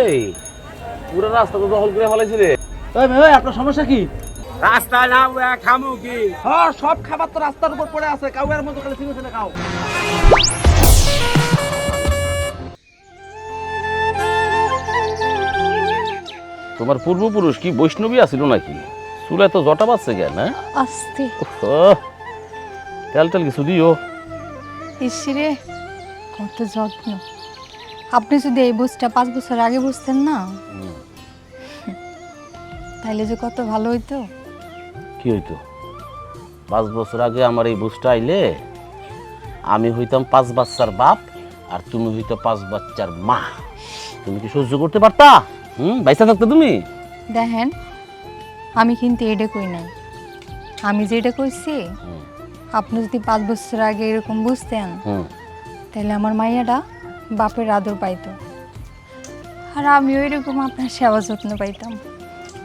এই পুরো রাস্তা তো দখল করে ফেলাইছি রে ভাই আপনার সমস্যা কি? রাস্তায় না খামু কি? হ্যাঁ সব খাবার তো রাস্তার উপর পড়ে আছে। কাউয়ার মতো খালি ছিঁড়ে ছিঁড়ে খাও। তোমার পূর্বপুরুষ কি বৈষ্ণবী আছিল নাকি? চুলে তো জটা বাজছে কেন আস্তে তেল তেল কিছু দিও। ইসিরে কত যত্ন। আপনি যদি এই বুঝটা পাঁচ বছর আগে বুঝতেন না। তাইলে যে কত ভালো হইতো। কি হইতো? পাঁচ বছর আগে আমার এই বুঝটা আইলে আমি হইতাম পাঁচ বাচ্চার বাপ আর তুমি হইতো পাঁচ বাচ্চার মা। তুমি কি সহ্য করতে পারতা? হুম বাইসা থাকতো তুমি? দেখেন আমি কিন্তু এটা কই নাই। আমি যেটা কইছি আপনি যদি পাঁচ বছর আগে এরকম বুঝতেন তাহলে আমার মাইয়াটা বাপের আদর পাইতো। আর আমি ওই রকম আপনার সেবা যত্ন পাইতাম।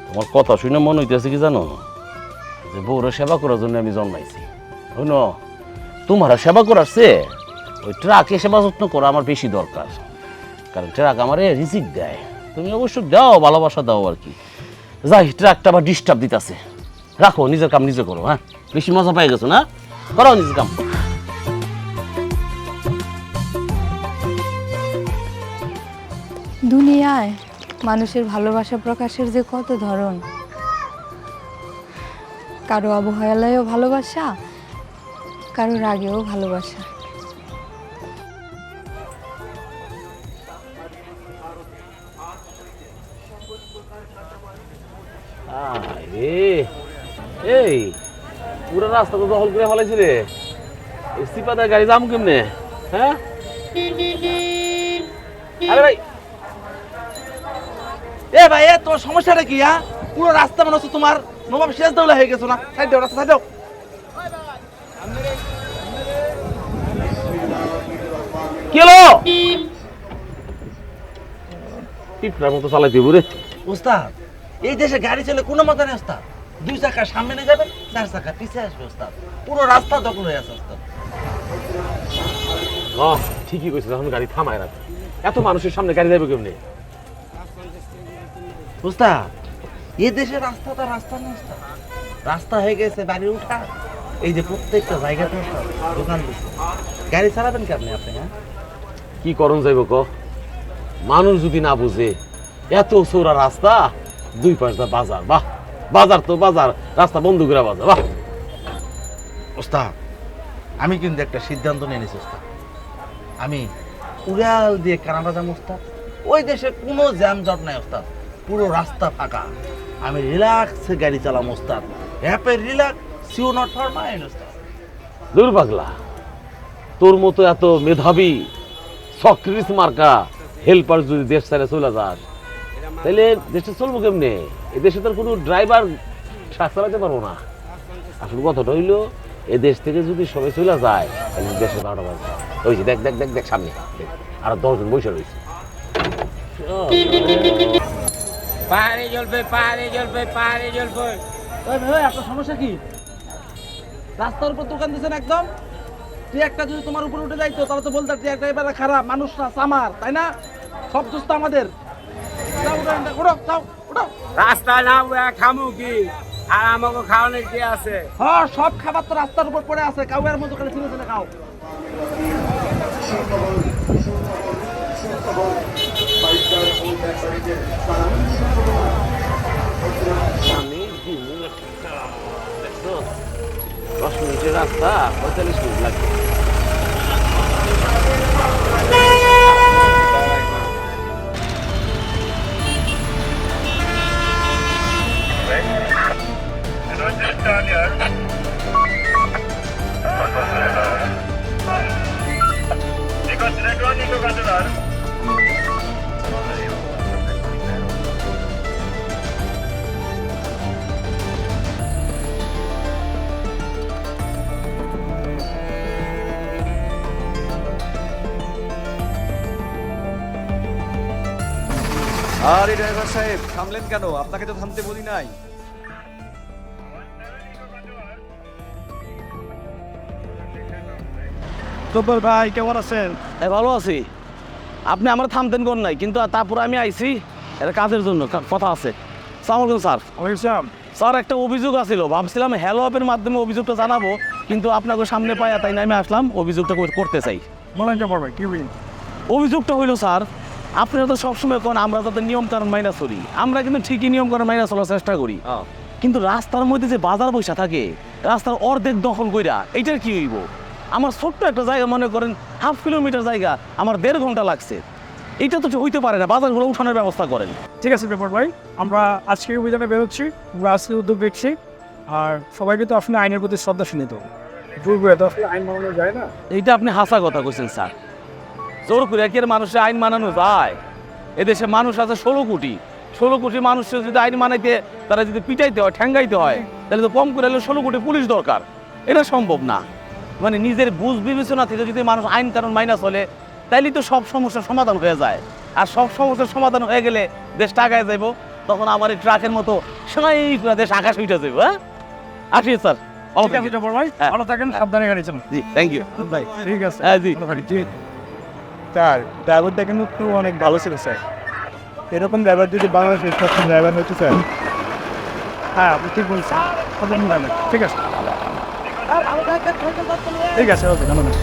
তোমার কথা শুনে মনে হইতেছে কি জানো? যে বউরে সেবা করার জন্য আমি জন্মাইছি। শুনো, তোমার সেবা করার ওই ট্রাকে সেবা যত্ন করা আমার বেশি দরকার। কারণ ট্রাক আমারে রিজিক দেয়। তুমি অবশ্য দাও, ভালোবাসা দাও আর কি। যাই, ট্রাকটা আবার ডিস্টার্ব দিতেছে। রাখো, নিজের কাম নিজে করো হ্যাঁ? বেশি মজা পাই গেছো না? করো নিজের কাম। দুনিয়ায় মানুষের ভালোবাসা প্রকাশের যে কত ধরন। কারও অবহেলায়ও ভালোবাসা, কারও রাগেও ভালোবাসা। এই, পুরো রাস্তা তো দখল করে ফেলাইছি রে। এসি পাতা গাড়ি যাম কেমনে হ্যাঁ? আরে ভাই এ ভাই এ তোমার সমস্যাটা কি হ্যাঁ? পুরো রাস্তা মনে হচ্ছে তোমার নবাব শেষ দৌলা হয়ে গেছো না? সাইড দাও রাস্তা সাইড দাও। হলো? মতো চালাই দিব রে। ওস্তাদ এই দেশে গাড়ি চলে কোনো মতো নেই ওস্তাদ। দুই চাকা সামনে নিয়ে যাবেন চার চাকা পিছিয়ে আসবে ওস্তাদ। পুরো রাস্তা দখল হয়ে আছে ওস্তাদ। ঠিকই কইছিস এখন গাড়ি থামায় রাখ। এত মানুষের সামনে গাড়ি যাবে কেমনে? ওস্তাদ এ দেশে রাস্তা তো রাস্তা না রাস্তা হয়ে গেছে বাড়ি উঠা এই যে প্রত্যেকটা জায়গাতে দোকান দিচ্ছে গাড়ি চালাবেন কেমনি আপনি হ্যাঁ? কি করণ যাইব ক? মানুষ যদি না বুঝে এত চোরা রাস্তা দুই পাশটা বাজার বাহ! বাজার তো বাজার রাস্তা বন্ধ করে বাজার বাহ! ওস্তাদ আমি কিন্তু একটা সিদ্ধান্ত নিয়ে নিয়েছি ওস্তাদ আমি উড়াল দিয়ে কানাডা যাব ওস্তাদ ওই দেশে কোনো জ্যাম জট নাই ওস্তাদ পুরো রাস্তা ফাঁকা। আমি রিল্যাক্সে গাড়ি চালাম ওস্তাদ। হ্যাপে রিল্যাক্স সিও নট ফর মাইন্ড ওস্তাদ। দূর পাগলা তোর মতো এত মেধাবী সক্রিস মার্কা হেল্পার যদি দেশ ছেড়ে চলে যাস তাহলে দেশটা চলবো কেমনে? এ দেশে তোর কোনো ড্রাইভার শ্বাস চালাতে পারব না। আসলে কথাটা হইল এ দেশ থেকে যদি সবাই চলে যায় তাহলে দেশে বারোটা বাজবে। ওই যে দেখ দেখ দেখ দেখ সামনে আর দশজন বসে রয়েছে। পাহাড়ে জ্বলবে পাহাড়ে জ্বলবে পাহাড়ে জ্বলবে ওই ভাই আপনার সমস্যা কি? রাস্তার উপর দোকান দিয়েছেন একদম? ট্রাকটা যদি তোমার উপরে উঠে যাইতো তাহলে তো বলতে ট্রাক ড্রাইভাররা খারাপ মানুষ না সামার তাই না? সব দোস্ত আমাদের। যাও, উঠো, উঠো, যাও, উঠো। রাস্তায় না খামু কি? আর আমাকে খাওয়ানোর কি আছে? হ্যাঁ সব খাবার তো রাস্তার উপর পড়ে আছে কাউয়ার মতো খালি ছিঁড়ে ছিঁড়ে খাও। রাস্তা পঁয়তাল্লিশ মিনিট লাগবে আরে ড্রাইভার সাহেব থামলেন কেন? আপনাকে তো থামতে বলি নাই। জব্বর ভাই কেমন আছেন? ভালো আছি। আপনি আমার থামতেন কোন নাই কিন্তু তারপর আমি আইছি। এটা কাজের জন্য কথা আছে। স্যার। ওয়েলকাম স্যার একটা অভিযোগ আছিল। ভাবছিলাম হ্যালো অ্যাপের মাধ্যমে অভিযোগটা জানাব কিন্তু আপনাকে সামনে পাইয়া তাই না আমি আসলাম অভিযোগটা করতে চাই। তো পারবে কি অভিযোগটা হইল স্যার আপনারা তো সবসময় কোন আমরা তাদের নিয়ম কানুন মাইনা চলি। আমরা কিন্তু ঠিকই নিয়ম কানুন মাইনা চলার চেষ্টা করি। কিন্তু রাস্তার মধ্যে যে বাজার বৈশা থাকে রাস্তার অর্ধেক দখল কইরা এইটার কি হইব? আমার ছোট্ট একটা জায়গা মনে করেন হাফ কিলোমিটার জায়গা আমার দেড় ঘণ্টা লাগছে। এটা তো হইতে পারে না বাজারগুলো উঠানোর ব্যবস্থা করেন। ঠিক আছে ব্যাপার ভাই আমরা আজকে অভিযানে বেরোচ্ছি আমরা আজকে উদ্যোগ দেখছি আর সবাইকে তো আসলে আইনের প্রতি শ্রদ্ধা হবে তো আসলে আইন মানানো যায় না। এইটা আপনি হাসা কথা কইছেন স্যার। জোর করে কি আর মানুষের আইন মানানো যায়? এদেশে মানুষ আছে ষোলো কোটি। ষোলো কোটি মানুষের যদি আইন মানাইতে তারা যদি পিটাইতে হয় ঠ্যাঙ্গাইতে হয় তাহলে তো কম করে হলে ষোলো কোটি পুলিশ দরকার। এটা সম্ভব না। মানে নিজের বুঝ বিবেচনা থেকে যদি মানুষ আইন কানুন মাইনা চলে তাইলে তো সব সমস্যার সমাধান হয়ে যায়। আর সব সমস্যার সমাধান হয়ে গেলে দেশ টাকায় যাইব তখন আমার এই ট্রাকের মতো করে দেশ আকাশ উঠে যাইব হ্যাঁ? আসি স্যার। ভালো থাকেন। হ্যাঁ। ভালো থাকেন সাবধানে গাড়ি জি থ্যাংক ইউ ঠিক আছে। হ্যাঁ জি। স্যার ড্রাইভারটা কিন্তু একটু অনেক ভালো ছিল স্যার। এরকম ড্রাইভার যদি বাংলাদেশের সবসময় ড্রাইভার হচ্ছে স্যার। হ্যাঁ আপনি ঠিক বলছেন। ঠিক আছে। ঠিক আছে ওকে ধন্যবাদ।